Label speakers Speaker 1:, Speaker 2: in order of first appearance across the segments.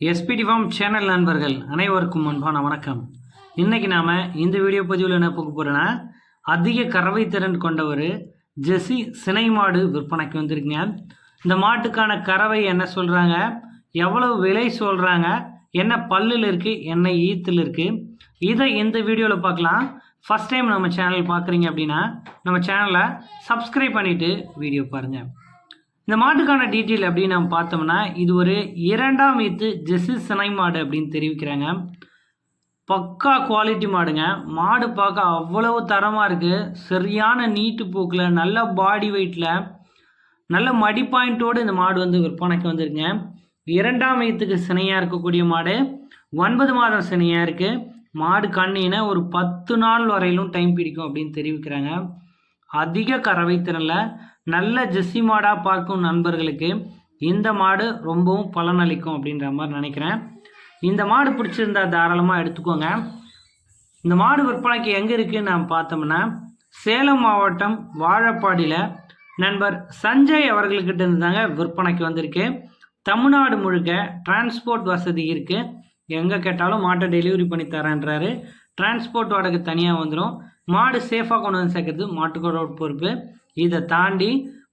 Speaker 1: SPD form channel நண்பர்கள் அனைவருக்கும் அன்பான வணக்கம். இன்றைக்கி நாம் இந்த வீடியோ பதிவில் என்ன பார்க்க போகிறோன்னா அதிக கறவை திறன் கொண்ட ஒரு ஜெர்சி சினை மாடு விற்பனைக்கு வந்திருக்குங்க. இந்த மாட்டுக்கான கறவை என்ன சொல்கிறாங்க எவ்வளவு விலை சொல்கிறாங்க என்ன பல்லில் இருக்குது என்ன ஈத்தில் இருக்குது இதை இந்த வீடியோவில் பார்க்கலாம். ஃபஸ்ட் டைம் நம்ம சேனல் பார்க்குறீங்க அப்படின்னா நம்ம சேனலை சப்ஸ்கிரைப் பண்ணிவிட்டு வீடியோ பாருங்கள் இந்த மாட்டுக்கான டீட்டெயில் அப்படின்னு நம்ம பார்த்தோம்னா இது ஒரு இரண்டாம் ஈத்து ஜெஸ்ஸு சினை மாடு அப்படின்னு தெரிவிக்கிறாங்க. பக்கா குவாலிட்டி மாடுங்க. மாடு பார்க்க அவ்வளவு தரமாக இருக்குது சரியான நீட்டு போக்கில் நல்ல பாடி வெயிட்டில் நல்ல மடி பாயிண்ட்டோடு இந்த மாடு வந்து விற்பனைக்கு வந்துருங்க இரண்டாம் ஈத்துக்கு சினையாக இருக்கக்கூடிய மாடு ஒன்பது மாதம் சினையாக இருக்குது மாடு கண்ணினா ஒரு பத்து நாள் வரையிலும் டைம் பிடிக்கும் அப்படின்னு தெரிவிக்கிறாங்க. அதிக கறவை திறனில் நல்ல ஜெஸ்ஸி மாடாக பார்க்கும் நண்பர்களுக்கு இந்த மாடு ரொம்பவும் பலனளிக்கும் அப்படின்ற மாதிரி நினைக்கிறேன். இந்த மாடு பிடிச்சிருந்தா தாராளமாக எடுத்துக்கோங்க. இந்த மாடு விற்பனைக்கு எங்கே இருக்குன்னு நாம் பார்த்தோம்னா சேலம் மாவட்டம் வாழப்பாடியில் நண்பர் சஞ்சய் அவர்கள்கிட்ட இருந்து தாங்க விற்பனைக்கு வந்திருக்கு. தமிழ்நாடு முழுக்க டிரான்ஸ்போர்ட் வசதி இருக்குது எங்கே கேட்டாலும் மாட்டை டெலிவரி பண்ணி தரேன்றாரு. டிரான்ஸ்போர்ட் வாடகை தனியாக வந்துடும் மாடு சேஃபாக கொண்டு வந்து சேர்க்கறது மாட்டுக்கோட பொறுப்பு இதை தாண்டி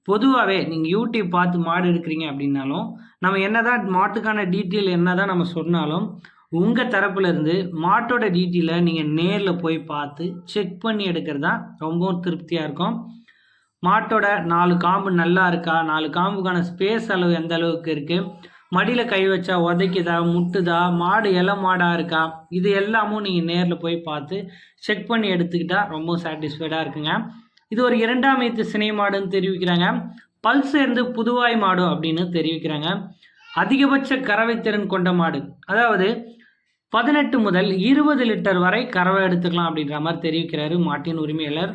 Speaker 1: பொதுவாகவே நீங்கள் யூடியூப் பார்த்து மாடு எடுக்கிறீங்க அப்படின்னாலும் நம்ம என்னதான் மாட்டுக்கான டீட்டெயில் என்னதான் நம்ம சொன்னாலும் உங்கள் தரப்புலேருந்து மாட்டோட டீட்டெயிலை நீங்கள் நேரில் போய் பார்த்து செக் பண்ணி எடுக்கிறது தான் ரொம்பவும் திருப்தியாக இருக்கும். மாட்டோட நாலு காம்பு நல்லா இருக்கா? நாலு காம்புக்கான ஸ்பேஸ் அளவு எந்த அளவுக்கு இருக்குது மடியில் கை வச்சா உதைக்குதா முட்டுதா மாடு இலை மாடாக இருக்கா? இது எல்லாமும் நீங்கள் நேரில் போய் பார்த்து செக் பண்ணி எடுத்துக்கிட்டால் ரொம்ப சாட்டிஸ்ஃபைடாக இருக்குங்க. இது ஒரு இரண்டாம் ஈத்து சினை மாடுன்னு தெரிவிக்கிறாங்க. பல் சேர்ந்து புதுவாய் மாடு அப்படின்னு தெரிவிக்கிறாங்க. அதிகபட்ச கறவை திறன் கொண்ட மாடு. அதாவது பதினெட்டு முதல் இருபது லிட்டர் வரை கறவை எடுத்துக்கலாம் அப்படின்ற மாதிரி தெரிவிக்கிறாரு மாட்டின் உரிமையாளர்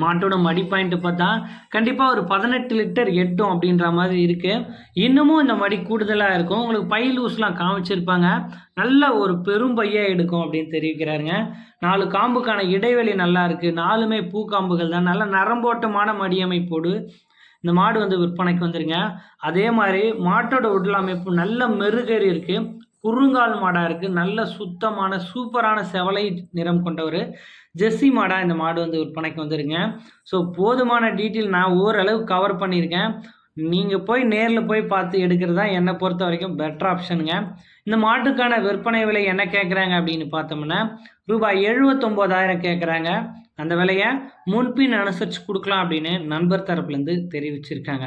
Speaker 1: மாட்டோட மடி பாயிண்ட் பார்த்தா கண்டிப்பாக ஒரு பதினெட்டு லிட்டர் எட்டும் அப்படின்ற மாதிரி இருக்குது இன்னமும் இந்த மடி கூடுதலாக இருக்கும். உங்களுக்கு பை லூஸ்லாம் காமிச்சிருப்பாங்க. நல்ல ஒரு பெரும் பையாக எடுக்கும் அப்படின்னு தெரிவிக்கிறாருங்க. நாலு காம்புக்கான இடைவெளி நல்லா இருக்குது நாலுமே பூக்காம்புகள் தான். நல்ல நரம்போட்டமான மடியமைப்போடு இந்த மாடு வந்து விற்பனைக்கு வந்துருங்க. அதே மாதிரி மாட்டோட உடல் அமைப்பு நல்ல மெருகேறி இருக்குது குறுங்கால் மாடாக இருக்குது நல்ல சுத்தமான சூப்பரான செவலை நிறம் கொண்ட ஒரு ஜெர்சி மாடாக இந்த மாடு வந்து விற்பனைக்கு வந்துருங்க. ஸோ போதுமான டீட்டெயில் நான் ஓரளவு கவர் பண்ணியிருக்கேன். நீங்கள் போய் நேரில் போய் பார்த்து எடுக்கிறது தான் என்னை பொறுத்த வரைக்கும் பெட்டர் ஆப்ஷனுங்க இந்த மாட்டுக்கான விற்பனை விலை என்ன கேட்குறாங்க அப்படின்னு பார்த்தோம்னா ரூபாய் எழுபத்தொம்போதாயிரம் கேட்குறாங்க அந்த விலையை முன்பின் அனுசரித்து கொடுக்கலாம் அப்படின்னு நண்பர் தரப்புலேருந்து தெரிவிச்சிருக்காங்க.